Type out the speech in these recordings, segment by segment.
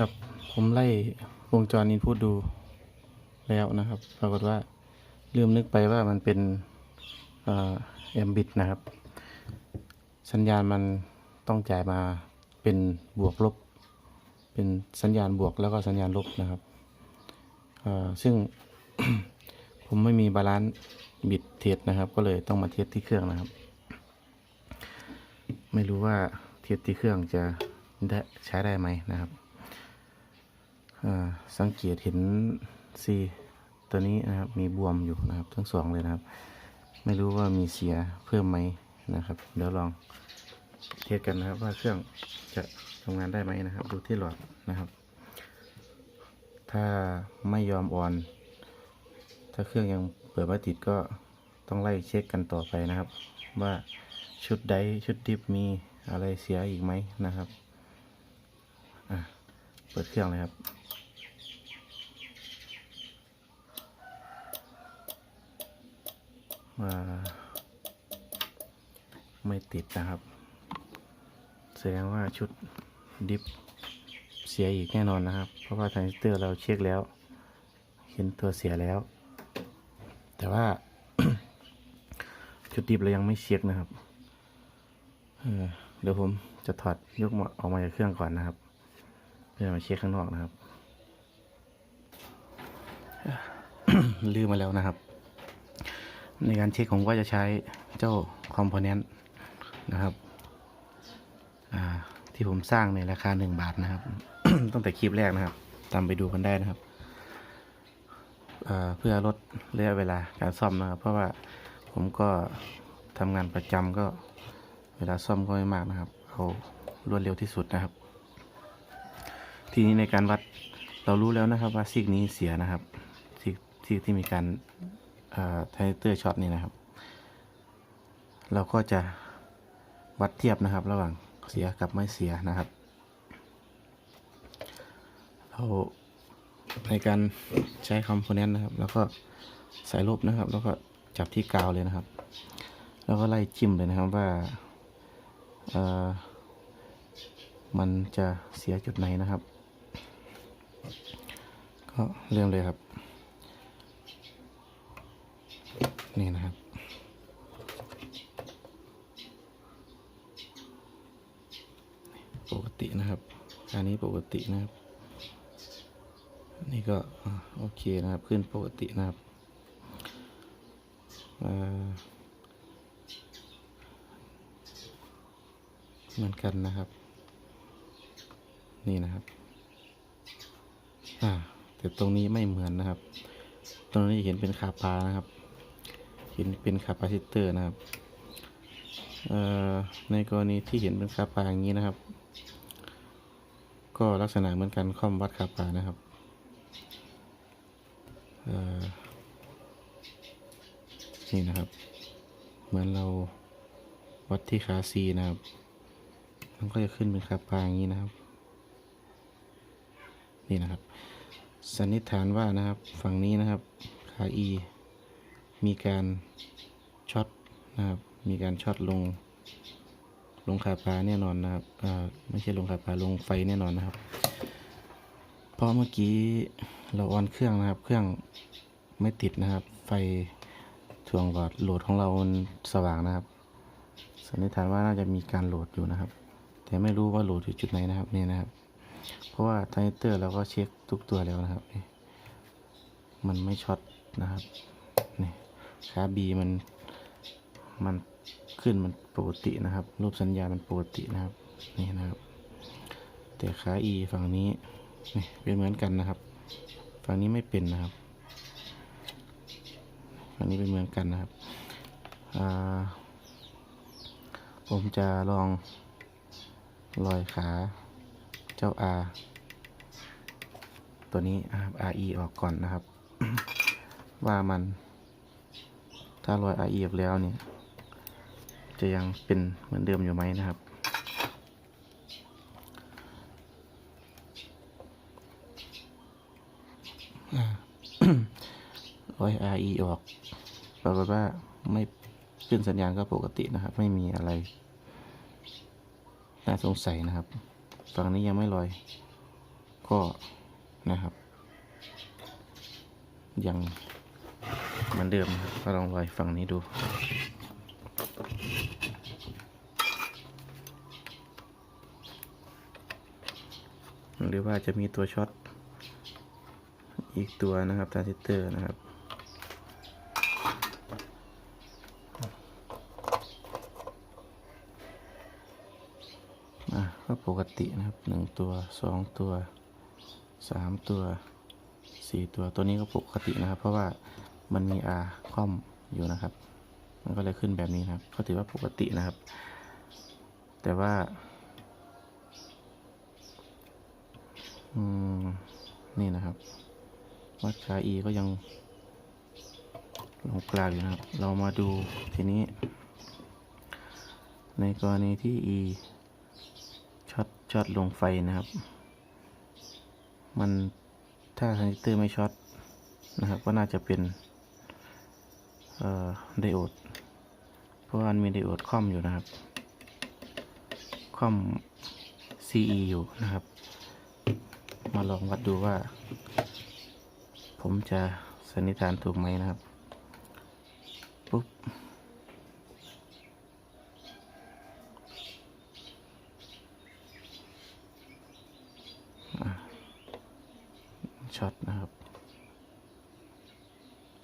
ครับ ผมไล่วงจรอินพุตดูแล้วนะครับ ปรากฏว่าลืมนึกไปว่ามันเป็นแอมบิตนะครับ สัญญาณมันต้องจ่ายมาเป็นบวกลบ เป็นสัญญาณบวกแล้วก็สัญญาณลบนะครับ ซึ่งผมไม่มีบาลานซ์บิตเทสนะครับ ก็เลยต้องมาเทสที่เครื่องนะครับ ไม่รู้ว่าเทสที่เครื่องจะได้ใช้ได้ไหมนะครับ สังเกตเห็นซีตัวนี้นะครับมีบวมอยู่นะครับ ทั้งสองเลยนะครับ ไม่รู้ว่ามีเสียเพิ่มไหมนะครับ เดี๋ยวลองเทสกันนะครับว่าเครื่องจะทำงานได้ไหมนะครับ ดูที่หลอดนะครับ ถ้าไม่ยอมออน ถ้าเครื่องยังเปิดไม่ติดก็ต้องไล่เช็คกันต่อไปนะครับ ว่าชุดไดชุดดิฟมีอะไรเสียอีกไหมนะครับเปิดเครื่องเลยครับ ว่าไม่ติดนะครับ แสดงว่าชุดดิฟเสียอีกแน่นอนนะครับ เพราะว่าทรานซิสเตอร์เราเช็คแล้วเห็นตัวเสียแล้ว แต่ว่า ชุดดิบเรายังไม่เช็คนะครับเดี๋ยวผมจะถอดยกออกมาจากเครื่องก่อนนะครับ เพื่อมาเช็คข้างนอกนะครับ ลืมมาแล้วนะครับ ในการเช็คผมก็จะใช้เจ้าคอมโพเนนต์นะครับที่ผมสร้างในราคาหนึ่งบาทนะครับ ตั้งแต่คลิปแรกนะครับ ตามไปดูกันได้นะครับ เพื่อลดระยะเวลาการซ่อมนะครับ เพราะว่าผมก็ทำงานประจำก็เวลาซ่อมก็ไม่มากนะครับเอารวดเร็วที่สุดนะครับ ทีนี้ในการวัดเรารู้แล้วนะครับว่าซีกนี้เสียนะครับซีกที่มีการ ไทเตอร์ช็อตนี่นะครับ เราก็จะวัดเทียบนะครับ ระหว่างเสียกับไม่เสียนะครับเราในการใช้คอมโพเนนต์นะครับ แล้วก็ใส่ลบนะครับ แล้วก็จับที่กาวเลยนะครับ แล้วก็ไล่จิ้มเลยนะครับว่ามันจะเสียจุดไหนนะครับ ก็เริ่มเลยครับ นี่นะครับ ปกตินะครับ อันนี้ปกตินะครับ นี่ก็โอเคนะครับ ขึ้นปกตินะครับเหมือนกันนะครับ นี่นะครับ อ่าแต่ตรงนี้ไม่เหมือนนะครับ ตรงนี้เห็นเป็นคาปานะครับ เห็นเป็นคาปาซิเตอร์นะครับในกรณีที่เห็นเป็นคาปาอย่างนี้นะครับ ก็ลักษณะเหมือนกันคอมวัดคาปานะครับนี่นะครับ เหมือนเราวัดที่ขาซีนะครับมันก็จะขึ้นเป็นคาปาอย่างนี้นะครับ นี่นะครับ สันนิษฐานว่านะครับฝั่งนี้นะครับขา E มีการช็อตนะครับ มีการช็อตลง ลงคาปาแน่นอนนะครับอ่าไม่ใช่ลงคาปาลงไฟแน่นอนนะครับ เพราะเมื่อกี้เราออนเครื่องนะครับ เครื่องไม่ติดนะครับ ไฟถ่วงหลอดโหลดของเรามันสว่างนะครับสันนิษฐานว่าน่าจะมีการโหลดอยู่นะครับ แต่ไม่รู้ว่าโหลดอยู่จุดไหนนะครับนี่นะครับ เพราะว่าทนเตอร์เราก็เช็คทุกตัวแล้วนะครับนี่มันไม่ช็อตนะครับนี่ ขาบีมันมันขึ้นมันปกตินะครับ รูปสัญญามันปกตินะครับนี่นะครับ แต่ขา E ฝั่งนี้นี่เป็นเหมือนกันนะครับ ฝั่งนี้ไม่เป็นนะครับ ฝั่งนี้เป็นเหมือนกันนะครับผมจะลองลอยขาเจ้า R ตัวนี้นะครับ RE ออกก่อนนะครับ ว่ามัน ถ้าลอย RE ออกแล้วเนี่ย จะยังเป็นเหมือนเดิมอยู่ไหมนะครับรอย RE ออกปรากฏว่าไม่ขึ้นสัญญาณก็ปกตินะครับ ไม่มีอะไร น่าสงสัยนะครับ ฝั่งนี้ยังไม่ลอย ก็นะครับ ยัง เหมือนเดิมครับก็ลองลอยฝั่งนี้ดูหรือว่าจะมีตัวช็อตอีกตัวนะครับทรานซิสเตอร์นะครับอะก็ปกตินะครับหนึ่งตัวสองตัวสามตัวสี่ตัวตัวนี้ก็ปกตินะครับ เพราะว่า มันมีอาคอมอยู่นะครับ มันก็เลยขึ้นแบบนี้ครับ ก็ถือว่าปกตินะครับ แต่ว่าอืมนี่นะครับวัดขา E ก็ยังลงกลางอยู่นะครับ เรามาดูทีนี้ ในกรณีที่ E ช็อตช็อตลงไฟนะครับ มันถ้าทรานซิสเตอร์ไม่ช็อตนะครับ ก็น่าจะเป็น ไดโอด เพราะว่ามันมีไดโอดคอมอยู่นะครับคอม CE อยู่นะครับ มาลองวัดดูว่า ผมจะสันนิษฐานถูกไหมนะครับ ปุ๊บช็อตนะครับ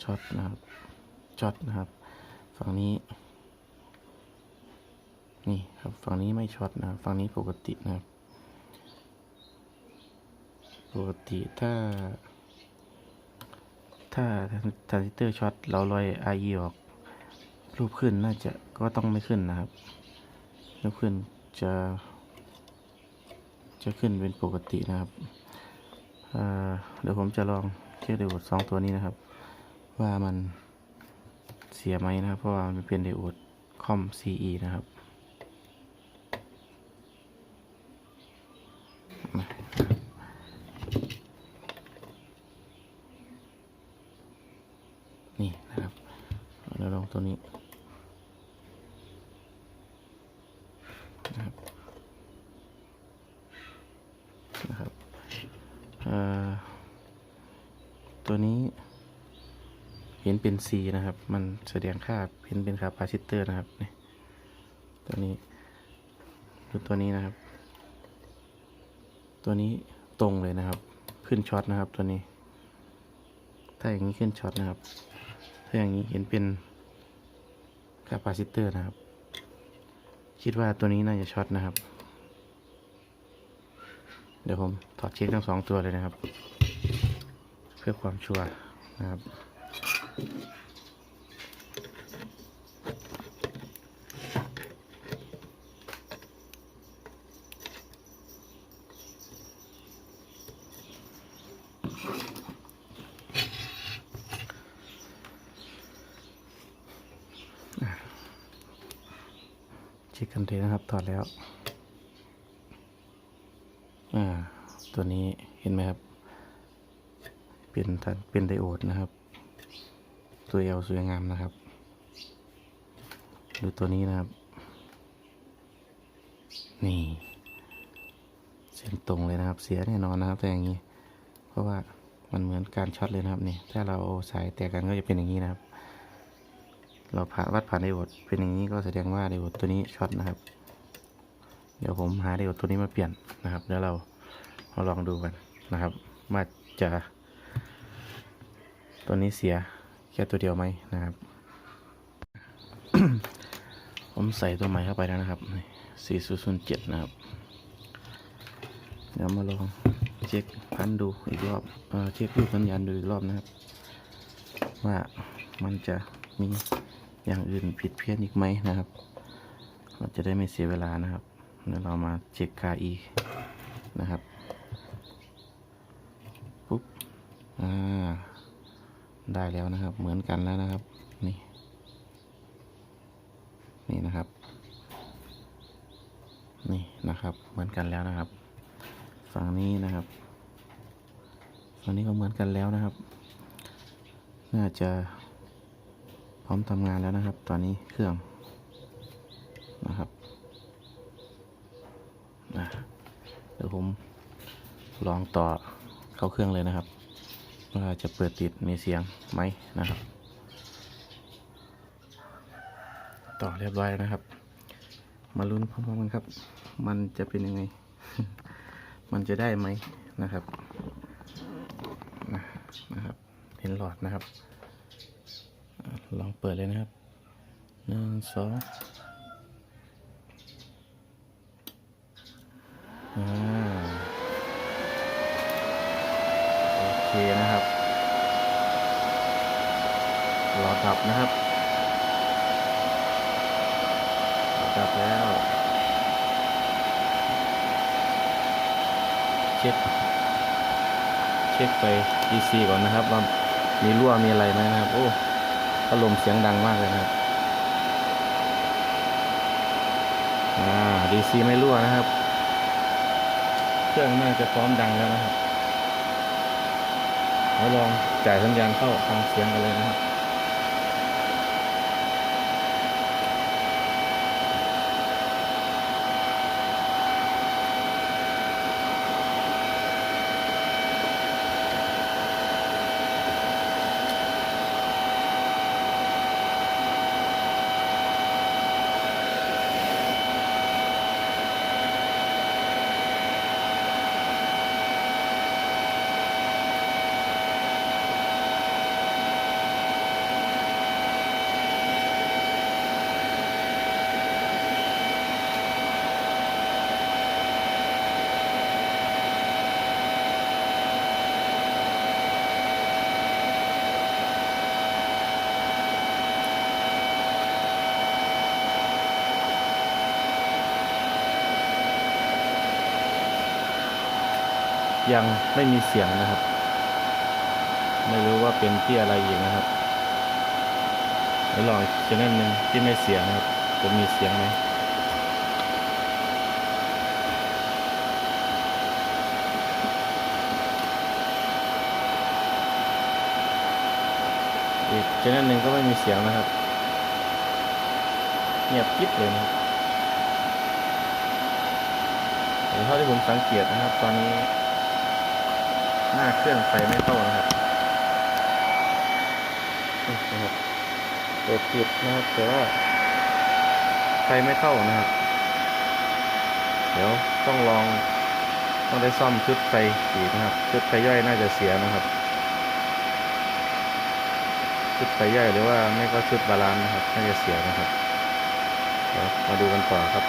ช็อตนะครับ ช็อตนะครับ ฝั่งนี้ นี่ครับฝั่งนี้ไม่ช็อตนะฝั่งนี้ปกตินะครับ ปกติถ้า ถ้าทรานซิสเตอร์ช็อตเราลอย IE ออก รูปขึ้นน่าจะก็ต้องไม่ขึ้นนะครับรูปขึ้นจะจะขึ้นเป็นปกตินะครับเเดี๋ยวผมจะลองเช็คไดโอดสองตัวนี้นะครับ ว่ามัน เสียไหมนะครับ เพราะว่ามันเป็นไดโอดคอม CE นะครับนี่นะครับเราลองตัวนี้นะครับนะครับ เอ่อตัวนี้ เห็นเป็น C นะครับ มันแสดงค่าเห็นเป็นคาปาซิเตอร์นะครับนี่ตัวนี้ดูตัวนี้นะครับ ตัวนี้ตรงเลยนะครับ ขึ้นช็อตนะครับ ตัวนี้ ถ้าอย่างนี้ขึ้นช็อตนะครับ ถ้าอย่างนี้เห็นเป็นคาปาซิเตอร์นะครับ คิดว่าตัวนี้น่าจะช็อตนะครับ เดี๋ยวผมถอดเช็คทั้งสองตัวเลยนะครับ เพื่อความชัวร์นะครับ ช็คกันเลยนะครับ ถอดแล้ว อ่า ตัวนี้เห็นไหมครับ เป็นทันเป็นไดโอดนะครับ ตัวเอลสวยงามนะครับ ดูตัวนี้นะครับ นี่ เส้นตรงเลยนะครับ เสียแน่นอนนะครับแต่อย่างนี้ เพราะว่ามันเหมือนการช็อตเลยนะครับนี่ ถ้าเราสายแตกกันก็จะเป็นอย่างนี้นะครับ เราผ่านวัดผ่านไดโอดเป็นอย่างนี้ก็แสดงว่าไดโอดตัวนี้ช็อตนะครับ เดี๋ยวผมหาไดโอดตัวนี้มาเปลี่ยนนะครับแล้วเรามาลองดูกันนะครับว่าจะตัวนี้เสีย แค่ตัวเดียวไหมนะครับ ผมใส่ตัวใหม่เข้าไปแล้วนะครับ 4007 นะครับ เดี๋ยวมาลองเช็คพันดูอีกรอบเอเช็ครูปสัญญาณดูอีกรอบนะครับ ว่ามันจะมีอย่างอื่นผิดเพี้ยนอีกไหมนะครับ เราจะได้ไม่เสียเวลานะครับเดี๋ยวเรามาเช็คคาอีนะครับ ปุ๊บ อ่า ได้แล้วนะครับ เหมือนกันแล้วนะครับ นี่ นี่นะครับ นี่นะครับ เหมือนกันแล้วนะครับ ฝั่งนี้นะครับ ฝั่งนี้ก็เหมือนกันแล้วนะครับ น่าจะพร้อมทำงานแล้วนะครับ ตอนนี้เครื่องนะครับเดี๋ยวผมลองต่อเข้าเครื่องเลยนะครับ ว่าจะเปิดติดมีเสียงไหมนะครับ ต่อเรียบร้อยแล้วนะครับ มาลุ้นพร้อมๆกันครับ มันจะเป็นยังไง มันจะได้ไหมนะครับนะนะครับ เห็นหลอดนะครับ ลองเปิดเลยนะครับหนึ่งสองอ่าโอ เคนะครับหลอดดับนะครับหลอดดับแล้ว เช็คเช็คไป DC ก่อนนะครับว่ามีรั่วมีอะไรไหมนะครับ โอ้พัดลมเสียงดังมากเลยนะครับอ่า DC ไม่รั่วนะครับ เครื่องน่าจะพร้อมดังแล้วนะครับ เราลองจ่ายสัญญาณเข้าฟังเสียงกันเลยนะครับ ยังไม่มีเสียงนะครับ ไม่รู้ว่าเป็นที่อะไรอีกนะครับเดี๋ยวลองอีกชนิดหนึ่งที่ไม่เสียงนะครับ จะมีเสียงไหมอีกชนิดหนึ่งก็ไม่มีเสียงนะครับ เงียบกิ๊บเลยนะครับแต่เท่าที่ผมสังเกตนะครับ ตอนนี้ หน้าเครื่องไฟไม่เข้านะครับนะครับเปิดปิดนะครับแต่ว่าไฟไม่เข้านะครับ เดี๋ยวต้องลองต้องได้ซ่อมชุดไฟอีกนะครับ ชุดไฟย่อยน่าจะเสียนะครับ ชุดไฟย่อยหรือว่าไม่ก็ชุดบาลานนะครับน่าจะเสียนะครับเดี๋ยวมาดูกันต่อครับ